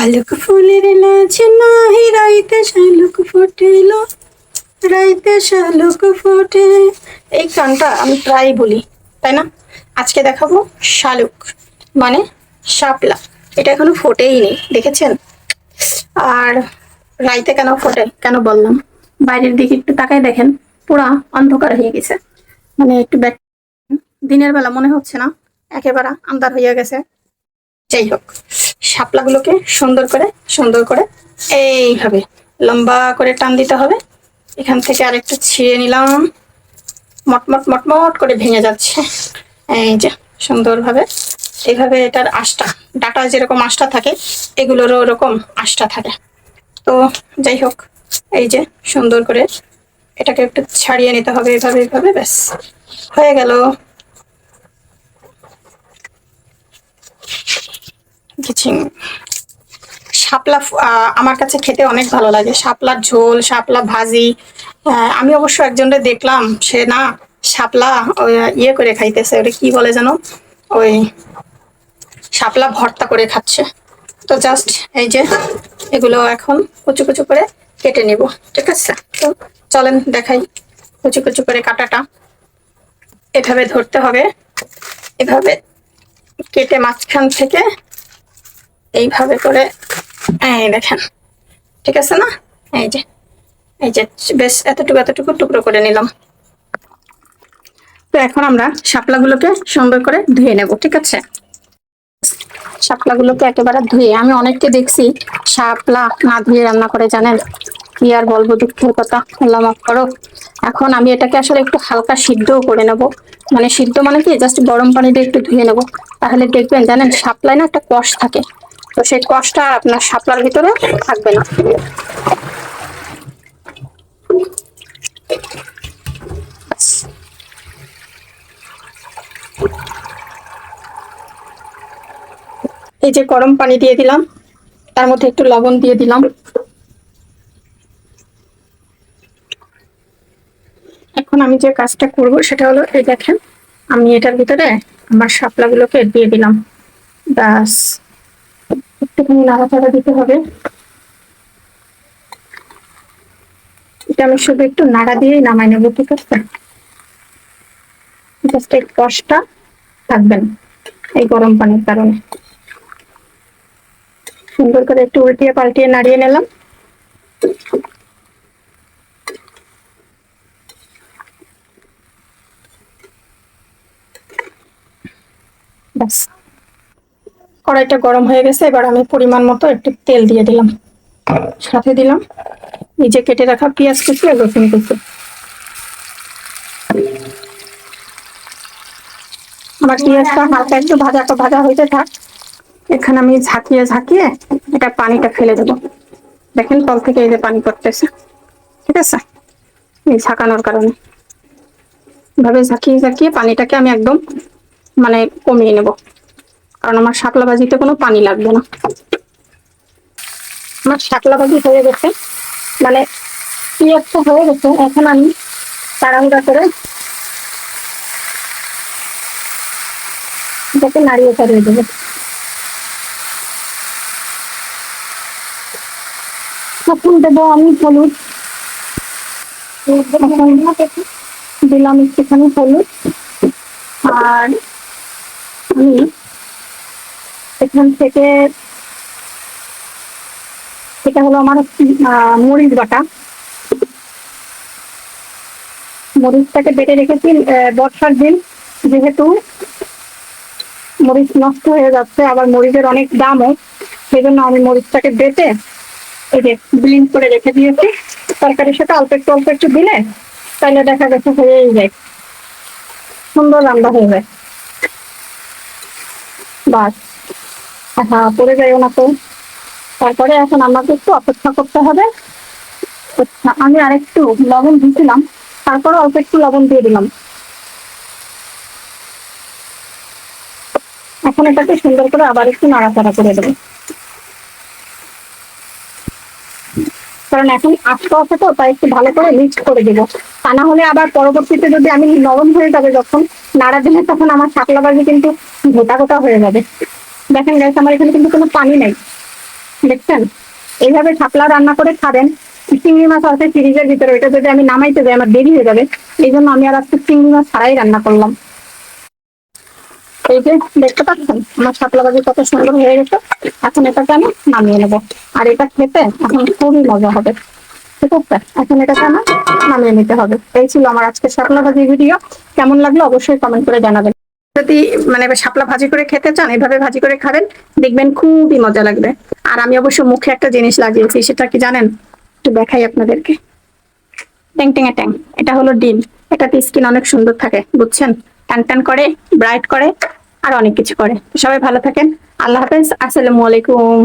শালুক ফুলের নাচে নাহি, রাইতে শালুক ফোটেল, রাইতে শালুক ফোটে। এই গানটা আমি প্রায় বলি, তাই না? আজকে দেখাবো শালুক মানে শাপলা। এটা এখনও ফোটেই নেই দেখেছেন? আর রাইতে কেন ফোটে, কেন বললাম? বাইরের দিকে একটু তাকায় দেখেন, পুরা অন্ধকার হয়ে গেছে। মানে একটু ব্যাক দিনের বেলা মনে হচ্ছে না, একেবারে আন্ধার হইয়া গেছে। যাই হোক। শাপলাগুলোকে সুন্দর করে সুন্দর করে এইভাবে লম্বা করে টান দিতে হবে। এখান থেকে আরেকটু ছিঁড়ে নিলাম। মটমট মটমট করে ভেঙে যাচ্ছে। এই যে, সুন্দরভাবে। এইভাবে এটার আশটা ডাটা যেরকম আশটা থাকে, এগুলোরও ওরকম আশটা থাকে। তো যাই হোক, এই যে সুন্দর করে এটাকে একটু ছাড়িয়ে নিতে হবে এভাবে এইভাবে ব্যাস। হয়ে গেল। কিছু শাপলা আমার কাছে খেতে অনেক ভালো লাগে। শাপলার ঝোল, শাপলা ভাজি আমি অবশ্য একজনকে দেখলাম, সে না শাপলা ইয়ে করে খাইতেছে ওটা কি বলে যেন? ওই শাপলা ভর্তা করে খাচ্ছে। তো জাস্ট এই যে এগুলো এখন কুচু কুচু করে কেটে নিব, ঠিক আছে? তো চলেন দেখাই কুচু কুচু করে কাটাটা। এভাবে ধরতে হবে। এভাবে কেটে মাঝখান থেকে এইভাবে করে, এই দেখেন, ঠিক আছে না? এই যে এই যে, বেশ এতটুকু এতটুকু টুকরো করে নিলাম। তো এখন আমরা শাপলাগুলোকে সুন্দর করে ধুয়ে নেব, ঠিক আছে? শাপলাগুলোকে একেবারে ধুয়ে, আমি অনেককে দেখছি শাপলা না ধুয়ে রান্না করে, জানেন? কি আর বলব, দুঃখের কথা, আল্লাহ মাফ করো। এখন আমি এটাকে আসলে একটু হালকা সিদ্ধও করে নেব। মানে সিদ্ধ মানে কি, জাস্ট গরম পানি দিয়ে একটু ধুয়ে নেব। তাহলে দেখবেন, জানেন, শাপলায় না একটা কষ থাকে। তো সেই কষটা আর আপনার শাপলার ভিতরে থাকবে না। এই যে গরম পানি দিয়ে দিলাম, তার মধ্যে একটু লবণ দিয়ে দিলাম। এখন আমি যে কাজটা করব সেটা হলো, এই দেখেন, আমি এটার ভিতরে আমার শাপলাগুলোকে দিয়ে দিলাম। ব্যাস। একটুখানি নাড়াচাড়া দিতে হবে। এটা আমি শুধু একটু নাড়া দিয়েই নামাই নেব, ঠিক আছে? জাস্ট এই এই গরম পানির কারণে। সুন্দর করে একটু উল্টিয়ে পাল্টিয়ে নাড়িয়ে নিলাম। ব্যাস। কড়াইটা গরম হয়ে গেছে, এবার আমি পরিমাণ মতো একটু তেল দিয়ে দিলাম। সাথে দিলাম যে কেটে রাখা পেঁয়াজ কুচি আর রসুন কুচি। আমার পেঁয়াজটা হালকা একটু ভাজা তো ভাজা হইতে থাক। এখানে আমি ঝাঁকিয়ে ঝাঁকিয়ে এটা পানিটা ফেলে দেবো। দেখেন তল থেকে এই যে পানি পড়তেছে। ঠিক আছে? এই ঝাঁকানোর কারণে। এভাবে ঝাঁকিয়ে ঝাঁকিয়ে পানিটাকে আমি একদম মানে কমিয়ে নেব। কারণ আমার শাকলা ভাজিতে কোনো পানি লাগবে না। আমার শাকলা ভাজি হয়ে গেছে। মানে পেঁয়াজটা হয়ে গেছে, এখন আমি তাড়াহুড়া করে এটাকে নাড়িয়ে চাড়িয়ে দেবো। এখন দেবো আমি হলুদ। দিলাম একটুখানি হলুদ। আর আমি এখান থেকে এটা হলো আমার মরিচ বাটা। মরিচটাকে বেটে রেখেছি বর্ষার দিন যেহেতু মরিচ নষ্ট হয়ে যাচ্ছে, আবার মরিচের অনেক দামও সেই জন্য আমি মরিচটাকে বেটে এই যে ব্লিন করে রেখে দিয়েছি। তরকারির সাথে অল্প একটু অল্প একটু দিলে তাহলে দেখা গেছে হয়েই যায়। সুন্দর রান্না হয়ে যায়। বাস। হ্যাঁ পড়ে যাইও না তো। তারপরে এখন আমাকে একটু অপেক্ষা করতে হবে। আমি আরেকটু লবণ দিয়েছিলাম। তারপরে অল্প একটু লবণ দিয়ে দিলাম। এখন এটাকে সুন্দর করে আবার একটু নাড়াচাড়া করে দেবো। কারণ এখন আস্তে আস্তে তো, তাই একটু ভালো করে মিক্স করে দেবো। তা না হলে আবার পরবর্তীতে যদি আমি নরম হয়ে যাবে যখন, নাড়া দিলে তখন আমার শাকলা বাজি কিন্তু গোটা গোটা হয়ে যাবে। দেখেন গাইস আমার এখানে কিন্তু কোনো পানি নাই। দেখছেন? এইভাবে শাপলা রান্না করে খাবেন, চিংড়ি মাছ আছে ফ্রিজের ভিতরে, ওইটা যদি আমি নামাইতে যাই, আমার দেরি হয়ে যাবে। এই জন্য আমি আর আজকে চিংড়ি মাছ ছাড়াই রান্না করলাম। এই যে, দেখতে পাচ্ছেন? আমার শাপলা ভাজি কত সুন্দর হয়ে গেছে। এখন এটাকে আমি নামিয়ে নেব। আর এটা খেতে এখন খুবই মজা হবে। ঠিক আছে? এখন এটাকে আমার নামিয়ে নিতে হবে। এই ছিল আমার আজকে শাপলা ভাজি ভিডিও কেমন লাগল অবশ্যই কমেন্ট করে জানাবেন। যদি মানে শাপলা ভাজি করে খেতে চান, এভাবে ভাজি করে খাবেন, দেখবেন খুবই মজা লাগবে। আর আমি অবশ্য মুখে একটা জিনিস লাগিয়েছি, সেটা কি জানেন? একটু দেখাই আপনাদেরকে। ট্যাং ট্যাং ট্যাং, এটা হলো ডিম। এটাতে স্কিন অনেক সুন্দর থাকে, বুঝছেন? টান টান করে, ব্রাইট করে, আর অনেক কিছু করে। সবাই ভালো থাকেন। আল্লাহ হাফেজ, আসসালামু আলাইকুম।